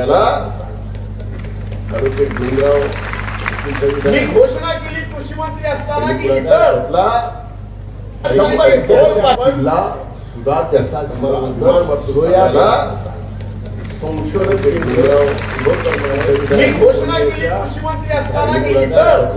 आपल्याला ॲडव्होकेट भीमराव मी घोषणा केली कृषी मंत्री असताना की इथं सुद्धा त्याचा करून भीमराव मी घोषणा केली कृषी मंत्री असताना की इथं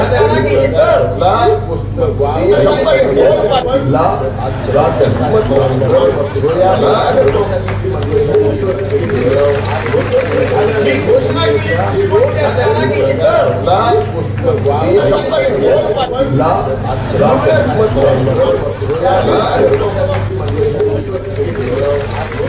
असताना की इथं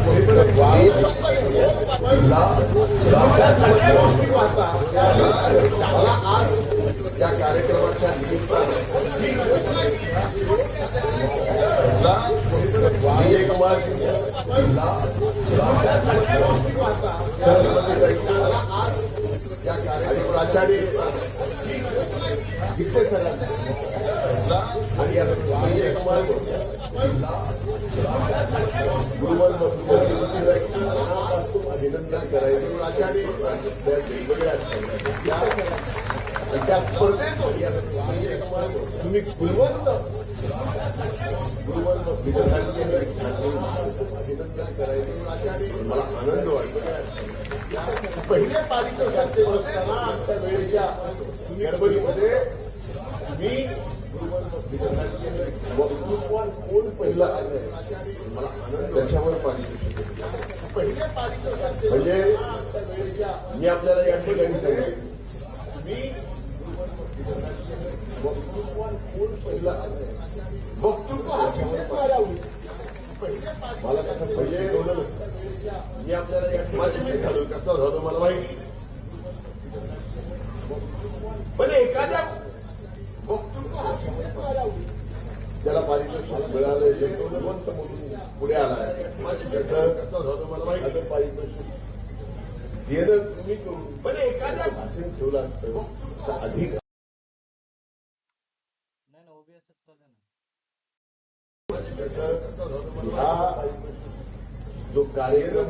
दोन पासून जिल्हा मला आज या कार्यक्रमाच्या निमित्तानं मी घोषणा केली कृषी मंत्री असताना मला आज या कार्यक्रमाच्या निमित्तानं आणि या कार्यक्रमाचं मनापासून अभिनंदन करायचं. आचार्य त्या वेगवेगळ्या तुम्ही गुणवंत गुरुवंत. अभिनंदन करायचं. आचार्य मला आनंद वाटतो पहिल्या पारितोषिकाचे असताना आमच्या वेळेच्या गडबडीमध्ये मी गुरुवंत वक्तृत्वात कोण पहिला आलाय आनंद त्याच्यावर पारितोषिक पारितोषिकाचे म्हणजे मी आपल्याला या ठिकाणी सांगेन वक्तृत्व मला नसतं. मी आपल्याला या माझे मी झालो कसं झालं मला माहिती त्याला पारितोषिक मिळालं जे गुणवंत म्हणून पुढे आलाय माझे कसं कसं झालं मला माहिती आता पारितोषिक देणं तुम्ही करून पण एखाद्या भाषण ठेवलं असतं तर अधिक। नाही ना ओबीएस चालू आहे ना हा जो कार्यक्रम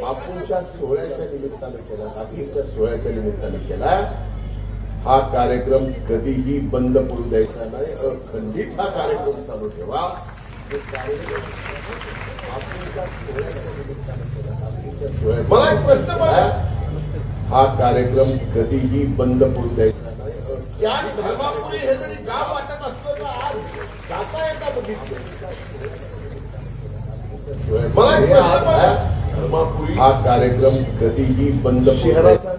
बापूंच्या सोहळ्याच्या निमित्तानं केला गांधींच्या सोहळ्याच्या निमित्तानं केला हा कार्यक्रम कधीही बंद पडू द्यायचा नाही. अखंडित हा कार्यक्रम चालू ठेवा. मला एक प्रश्न हा कार्यक्रम कधीही बंद पडू द्यायचा नाही. अखंडित या धर्मापुरी हे जरी गाव वाटत असलं तर आज जाता येता बघितलं मला एक प्रश्न धर्मापुरी हा कार्यक्रम कधीही बंद पडू द्यायचा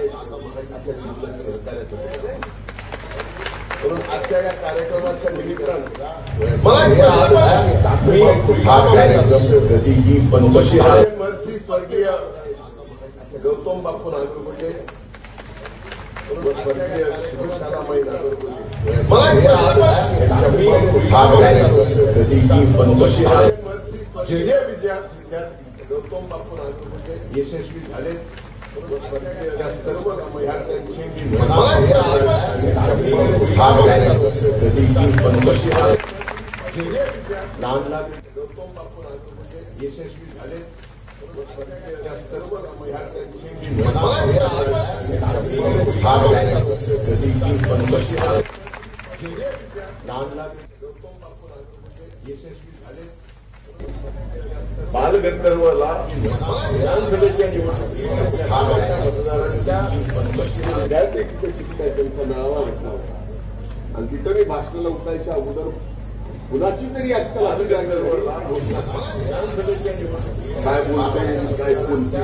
गौतम बापू नागरगोटे स्वर्गीय शिवशालामाई नागरगोटे मला गौतम बापू नागरगोटे यशस्वी बंद लहान लहान गौतम बापू यशस्वी झाले त्या सर्व विद्यार्थ्यांचे मी मला पडला. हा कार्यक्रम कधीही बंद शिराळ जे जे विद्यार्थी लहान लहान गौतम बापू नागरगोटे यशस्वी बालगंधर्वला विधानसभेच्या निवडणुकीत मतदारांच्या तिकीट आहे त्यांचा मेळावा होता आणि तिथं मी भाषणाला उठायच्या अगोदर कुणाची तरी अक्कल आली गंधर्वला विधानसभेच्या निवडणुकीत काय बोलते काय बोलते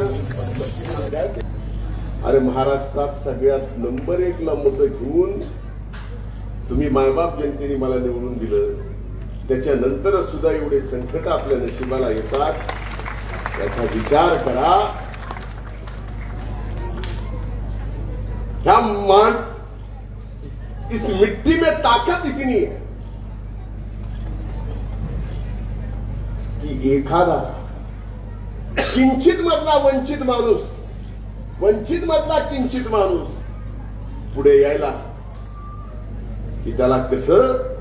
अरे महाराष्ट्रात सगळ्यात नंबर एक ला मतं घेऊन तुम्ही मायबाप जनतेने मला निवडून दिलं. त्याच्यानंतर सुद्धा एवढे संकट आपल्या नशिबाला येतात. त्याचा विचार करा. क्या मान इस मिट्टी में ताकत इतनी है की एखादा किंचित मधला वंचित माणूस वंचित मधला किंचित माणूस पुढे यायला की त्याला कसं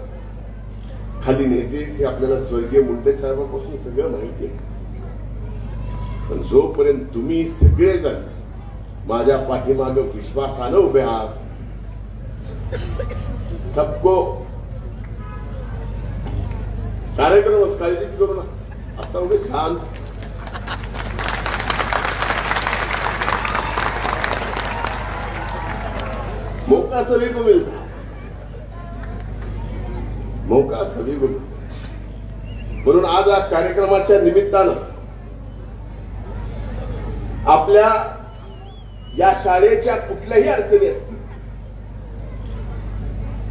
खाली नेते हे आपल्याला स्वर्गीय मुंडे साहेबांपासून सगळं माहिती आहे. पण जोपर्यंत तुम्ही सगळेजण माझ्या पाठीमाग विश्वासानं उभे आहात सबको कार्यक्रम काळजी करू ना आता उभे छान मोका सभी को मिलता है मौका सभी को म्हणून आज या कार्यक्रमाच्या निमित्तानं आपल्या या शाळेच्या कुठल्याही अडचणी असतील.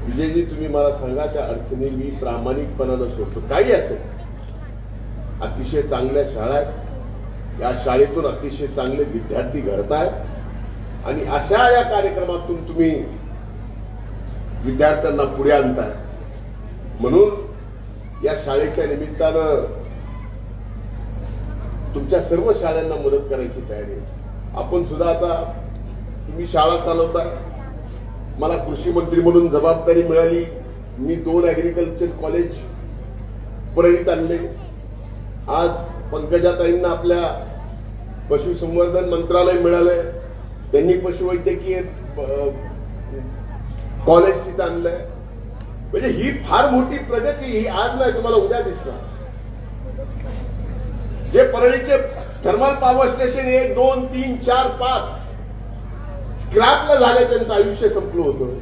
विजयजी तुम्ही मला सांगा त्या अडचणी मी प्रामाणिकपणानं सोडतो. काही असेल. अतिशय चांगल्या शाळा आहेत. या शाळेतून अतिशय चांगले विद्यार्थी घडतायत आणि अशा या कार्यक्रमातून तुम्ही विद्यार्थ्यांना पुढे आणताय. म्हणून या शाळेच्या निमित्तानं तुमच्या सर्व शाळांना मदत करायची तयारी आपण सुद्धा आता तुम्ही शाळा चालवताय मला कृषी मंत्री म्हणून जबाबदारी मिळाली मी दोन ऍग्रिकल्चर कॉलेज परळीत आणले. आज पंकजाताईंना आपल्या पशुसंवर्धन मंत्रालय मिळालंय. त्यांनी पशुवैद्यकीय कॉलेज तिथं आणलंय. म्हणजे ही फार मोठी प्रगती ही आज नाही तुम्हाला उद्या दिसणार. जे परळीचे थर्मल पॉवर स्टेशन एक दोन तीन चार पाच स्क्रॅपला झाले त्यांचं आयुष्य संपलं होतं.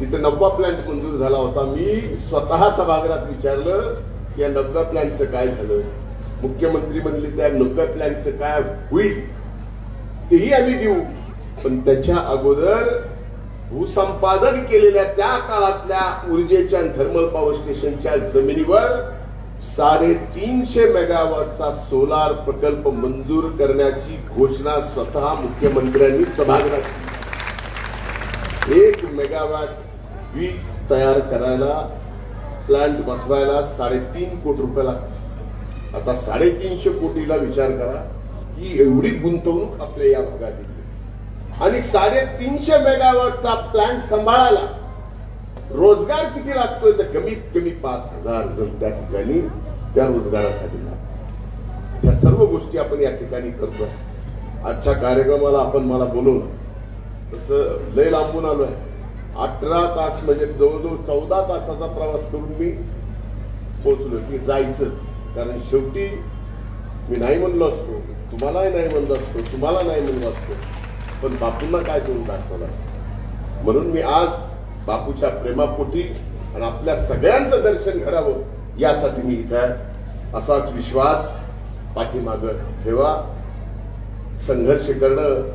तिथे नववा प्लॅन्ट मंजूर झाला होता. मी स्वतः सभागृहात विचारलं की या नवव्या प्लॅन्टचं काय झालं? मुख्यमंत्री म्हणले त्या नवव्या प्लॅन्टचं काय होईल? तेही आम्ही देऊ. पण त्याच्या अगोदर भूसंपादन केलेल्या त्या काळातल्या ऊर्जेच्या थर्मल पॉवर स्टेशनच्या जमिनीवर साडेतीनशे मेगावॉटचा सोलार प्रकल्प मंजूर करण्याची घोषणा स्वतः मुख्यमंत्र्यांनी सभागृहात केली. एक मेगावॅट वीज तयार करायला प्लांट बसवायला साडेतीन कोटी रुपये लागतात आता साडेतीनशे कोटीला विचार करा की एवढी गुंतवणूक आपल्या या भागात येते आणि साडेतीनशे मेगावॉटचा प्लांट सांभाळायला रोजगार किती लागतोय तर कमीत कमी पाच हजार जण त्या ठिकाणी त्या रोजगारासाठी लागतात. या सर्व गोष्टी आपण या ठिकाणी करतो. आजच्या कार्यक्रमाला आपण मला बोलवलं. तसं लय लांबून आलोय. अठरा तास म्हणजे जवळजवळ चौदा तासाचा प्रवास करून मी पोहोचलो की जायचं. कारण शेवटी मी नाही म्हणलो असतो. तुम्हालाही नाही म्हणलो असतो. तुम्हाला नाही म्हणलो असतो. पण बापूंना काय करून दाखवणार? म्हणून मी आज बापूच्या प्रेमापोटी आणि आपल्या सगळ्यांचं दर्शन घडावं यासाठी मी इथं आहे. असाच विश्वास पाठीमाग ठेवा. संघर्ष करणं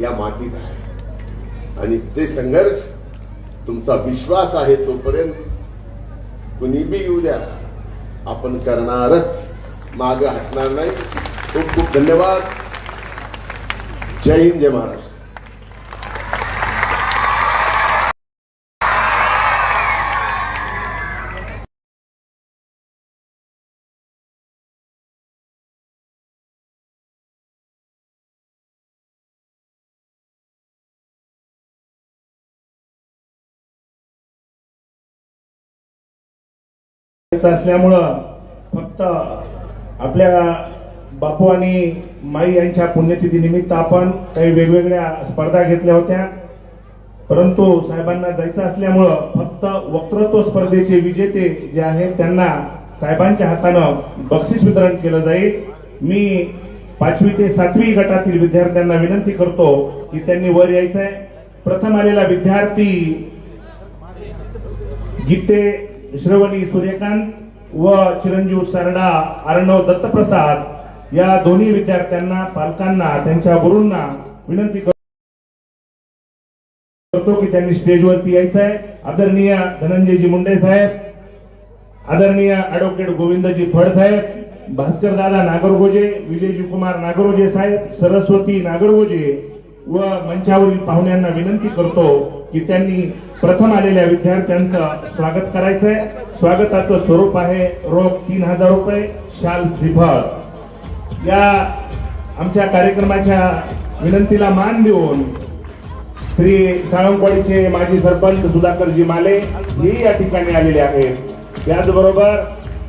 या मातीत आहे. आणि ते संघर्ष तुमचा विश्वास आहे तोपर्यंत कुणी बी येऊ द्या. आपण करणारच. माग हटणार नाही. खूप खूप धन्यवाद. जय हिंद जय महाराष्ट्र. असल्यामुळं फक्त आपल्या बापू आणि माई यांच्या पुण्यतिथी निमित्त आपण काही वेगवेगळ्या स्पर्धा घेतल्या होत्या. परंतु साहेबांना जायचं असल्यामुळं फक्त वक्तृत्व स्पर्धेचे विजेते जे आहेत त्यांना साहेबांच्या हातानं बक्षीस वितरण केलं जाईल. मी पाचवी ते सातवी गटातील विद्यार्थ्यांना विनंती करतो की त्यांनी वर यायचं आहे प्रथम आलेला विद्यार्थी गीते श्रवणी सूर्यकांत व चिरंजीव सरडा अर्णव दत्तप्रसाद या दोन्ही विद्यार्थ्यांना पालकांना त्यांच्या गुरूंना विनंती करतो की त्यांनी स्टेजवरती यायचं आहे आदरणीय धनंजयजी मुंडे साहेब आदरणीय ऍडव्होकेट गोविंदजी फड साहेब भास्कर दादा नागरगोजे विजयजी कुमार नागरोजे साहेब सरस्वती नागरगोजे व मंचावरील पाहुण्यांना विनंती करतो की त्यांनी प्रथम आलेल्या विद्यार्थ्यांचं स्वागत करायचंय. स्वागताचं स्वरूप आहे रोख तीन हजार रुपये शाल श्रीफळ. या आमच्या कार्यक्रमाच्या विनंतीला मान देऊन श्री साळंगवाडीचे माजी सरपंच सुधाकरजी माले हेही या ठिकाणी आलेले आहेत. त्याचबरोबर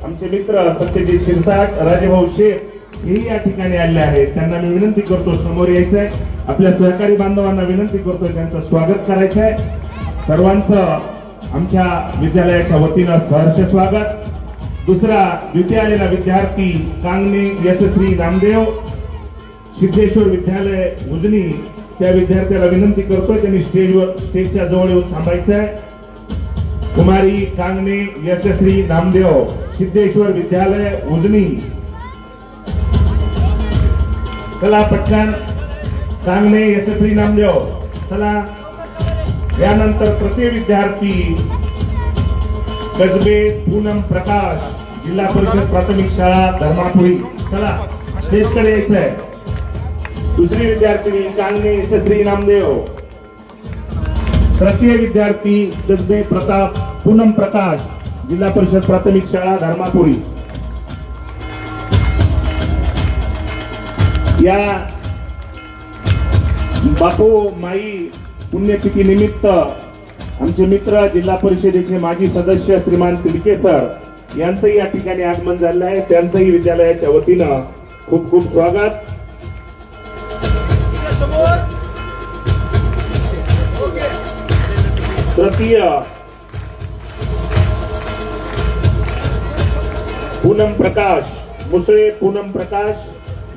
आमचे मित्र सत्यजित शिरसाट राजेभाऊ शेख हेही या ठिकाणी आलेले आहेत. त्यांना मी विनंती करतो समोर यायचंय. आपल्या सहकारी बांधवांना विनंती करतो त्यांचं स्वागत करायचंय. सर्वांचं आमच्या विद्यालयाच्या वतीनं सहर्ष स्वागत. दुसरा द्वितीय आलेला विद्यार्थी कांगणे यशस्वी रामदेव. सिद्धेश्वर विद्यालय उजनी त्या विद्यार्थ्याला विनंती करतोय त्यांनी स्टेजवर स्टेजच्या जवळ येऊन थांबायचं आहे कुमारी कांगणे यशस्वी रामदेव सिद्धेश्वर विद्यालय उजनी चला पटकन. कांगणे यशस्वी नामदेव चला. यानंतर तृतीय विद्यार्थी कसबे पूनम प्रकाश जिल्हा परिषद प्राथमिक शाळा धर्मापुरी. चला स्टेजकडे यायचं आहे दुसरी विद्यार्थिनी कांगणे यशस्वी नामदेव. तृतीय विद्यार्थी जगदे प्रताप पूनम प्रकाश जिल्हा परिषद प्राथमिक शाळा धर्मापुरी. या बापू माई पुण्यतिथी निमित्त आमचे मित्र जिल्हा परिषदेचे माजी सदस्य श्रीमान तिडके सर यांचंही या ठिकाणी आगमन झालं आहे. त्यांचंही विद्यालयाच्या वतीनं खूप खूप स्वागत. तृतीय. पूनम प्रकाश मुसळे पूनम प्रकाश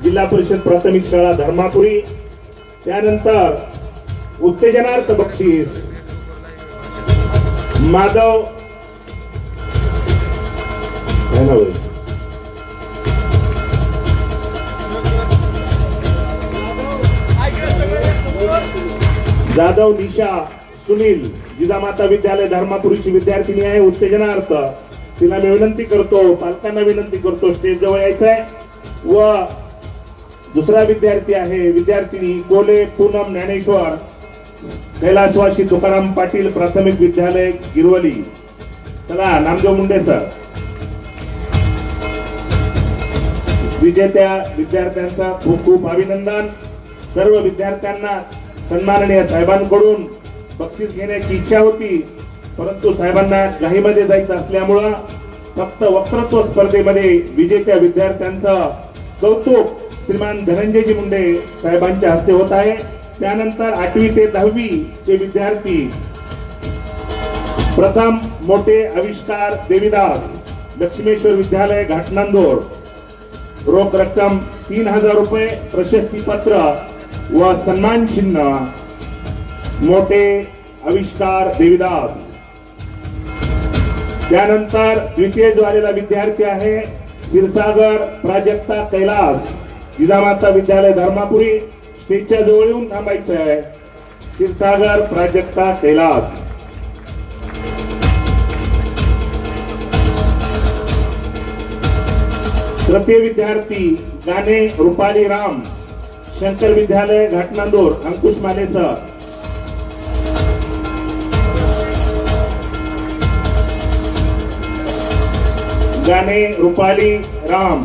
जिल्हा परिषद प्राथमिक शाळा धर्मापुरी. त्यानंतर उत्तेजनार्थ बक्षीस. माधव. काय नाव आहे? जाधव निशा सुनील. जिजामाता विद्यालय धर्मापुरीची विद्यार्थिनी आहे. उत्तेजनार्थ. तिला मी विनंती करतो पालकांना विनंती करतो स्टेज जवळ यायचं आहे व दुसरा विद्यार्थी आहे विद्यार्थिनी कोले पूनम ज्ञानेश्वर. कैलासवासी तुकाराम पाटील प्राथमिक विद्यालय गिरवली चला नामदेव मुंडे सर. विजेत्या विद्यार्थ्यांचा खूप खूप अभिनंदन. सर्व विद्यार्थ्यांना सन्माननीय साहेबांकडून बक्षीस घेण्याची इच्छा होती परंतु साहेबांना घाईमध्ये जायचं असल्यामुळं फक्त वक्तृत्व स्पर्धेमध्ये विजेत्या विद्यार्थ्यांचं कौतुक श्रीमान धनंजयजी मुंडे साहेबांच्या हस्ते होत आहे. त्यानंतर आठवी ते दहावी चे विद्यार्थी. प्रथम मोठे आविष्कार देवीदास लक्ष्मेश्वर विद्यालय घाटनांदोर. रोख रक्कम तीन हजार रुपये प्रशस्तीपत्र व सन्मान चिन्ह. मोठे आविष्कार देवीदास. त्यानंतर द्वितीय जो आलेला विद्यार्थी आहे क्षीरसागर प्राजक्ता कैलास जिजामाता विद्यालय धर्मापुरी. स्टेजच्या जवळ येऊन थांबायचं आहे क्षीरसागर प्राजक्ता कैलास. तृतीय विद्यार्थी गाणे रुपाली राम. शंकर विद्यालय घाटनांदूर अंकुश माने सर गाणे रुपाली राम.